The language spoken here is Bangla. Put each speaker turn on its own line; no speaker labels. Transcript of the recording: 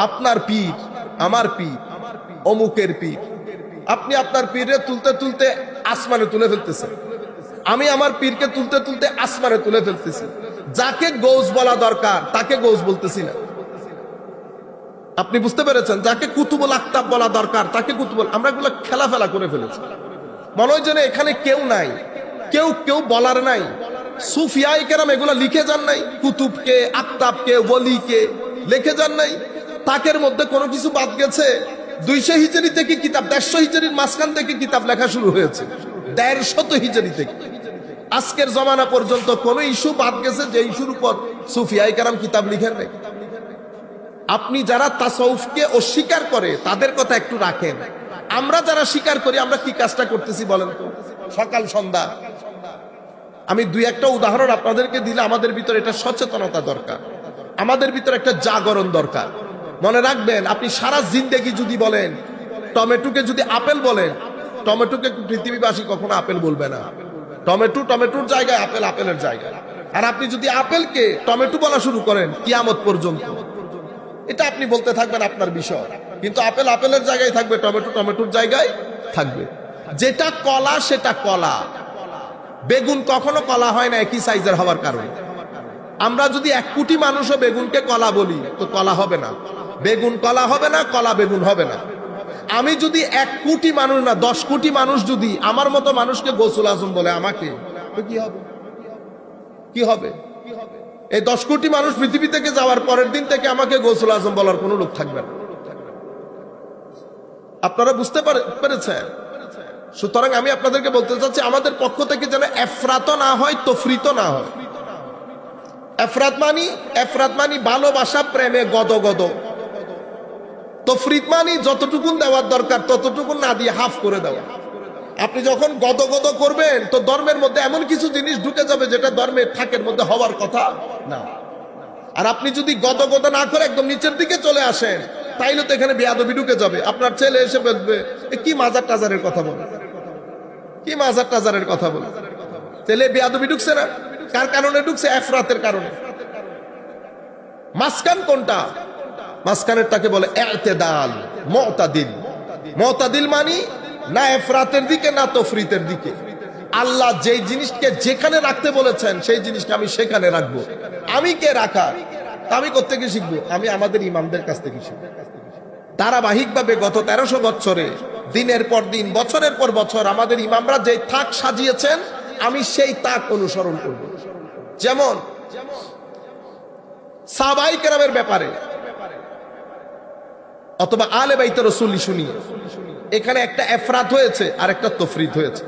আপনার পীর, আমার পীর, অমুকের পীর। আপনি আপনার পীরে তুলতে তুলতে আসমানে তুলে ফেলতেছেন। আমি আমার পীরকে তুলতে তুলতে আসমানে তুলে ফেলতেছি। যাকে গৌস বলা দরকার, তাকে গৌস বলতেছি না। আপনি বুঝতে পেরেছেন? যাকে কুতুবুল আক্তাব বলা দরকার, তাকে কুতুবুল, আমরা এগুলো খেলা ফেলা করে ফেলেছি। মনে হয় যেন এখানে কেউ নাই। কেউ কেউ বলার নাই। সুফিয়াই কেরাম এগুলো লিখে যান নাই। কুতুবকে আক্তাবকে ওলিকে লিখে যান নাই। তাকের মধ্যে কোনো কিছু বাদ গেছে। দুইশো হিজড়ি থেকে কিতাব, দেড়শো হিজড়ির মাঝখান থেকে কিতাব লেখা শুরু হয়েছে। দেড়শত হিজড়ি থেকে। আজকের জমানা পর্যন্ত কোন ইস্যু বাদ গেছে যে ইস্যুর উপর সুফিয়াই কারাম কিতাব লিখেন নাই। আপনি যারা তাসৌফকে অস্বীকার করে, তাদের কথা একটু রাখেন। আমরা যারা স্বীকার করি, আমরা কি কাজটা করতেছি বলেন তো? সকাল সন্ধ্যা। আমি দুই একটা উদাহরণ আপনাদেরকে দিলে আমাদের ভিতরে এটা সচেতনতা দরকার। আমাদের ভিতরে একটা জাগরণ দরকার। মনে রাখবেন, আপনি সারা জিন্দেগি যদি বলেন, টমেটোকে যদি আপেল বলেন, টমেটোকে পৃথিবীবাসী কখনো আপেল বলবে না। টমেটো টমেটোর জায়গায় আপেল আপেলের জায়গায়। আর আপনি যদি আপেলকে টমেটো বলা শুরু করেন, কিয়ামত পর্যন্ত। এটা আপনি বলতে থাকবেন আপনার বিষয়। কিন্তু আপেল আপেলের জায়গায় থাকবে, টমেটো টমেটোর জায়গায় থাকবে। যেটা কলা, সেটা কলা। বেগুন কখনো কলা হয় না, একই সাইজের হওয়ার কারণে। আমরা যদি এক কোটি মানুষও বেগুনকে কলা বলি, তো কলা হবে না। বেগুন কলা হবে না, কলা বেগুন হবে না। আমি যদি এক কোটি মানুষ না, দশ কোটি মানুষ যদি আমার মতো মানুষকে গোসুল আজম বলে আমাকে কি হবে? কি হবে? এই দশ কোটি মানুষ পৃথিবী থেকে যাওয়ার পরের দিন থেকে আমাকে গোসুল আজম বলার কোনো লোক থাকবে না। আপনারা বুঝতে পারে- পেরেছেন? সুতরাং আমি আপনাদেরকে বলতে চাচ্ছি, আমাদের পক্ষ থেকে যেন এফরাত না হয় তফরিত না হয়। এফরাত মানি এফরাত মানি ভালোবাসা, প্রেমে গদ গদ। তফরিত মানি যতটুকুন দেওয়ার দরকার, ততটুকুন না দিয়ে হাফ করে দেওয়া। আপনি যখন গদ গদ করবেন, তো ধর্মের মধ্যে এমন কিছু জিনিস ঢুকে যাবে যেটা ধর্মের থাকের মধ্যে হওয়ার কথা না। আর আপনি যদি গদ গদ না করে একদম নিচের দিকে চলে আসেন, তাইলে তো এখানে বেয়াদবি ঢুকে যাবে। আপনার ছেলে এসে বলবে, "এ কি মাজার টাজারের কথা বলে? কি মাজার টাজারের কথা বলে? ছেলে বেয়াদবি ঢুকছে না? কার কারণে ঢুকছে? এফরাতের কারণে। মাসকান কোনটা? মাসকানেরটাকে বলে এতেদাল, মতাদিল। মতাদিল মানি না এফরাতের দিকে, না তফরিতের দিকে। আল্লাহ যেই জিনিসকে যেখানে রাখতে বলেছেন, সেই জিনিসকে আমি সেখানে রাখব। আমি কে রাখা? আমি কোথেকে শিখব? আমি আমাদের ইমামদের কাছ থেকে শিখব। ধারাবাহিকভাবে গত তেরোশো বছরে, দিনের পর দিন, বছরের পর বছর আমাদের ইমামরা যে থাক সাজিয়েছেন আমি সেই তাক অনুসরণ করব। যেমন সাবাই কেরামের ব্যাপারে, অথবা আলে বাইতে রসুলি শুনি এখানে একটা এফরাত হয়েছে আর একটা তফরিদ হয়েছে।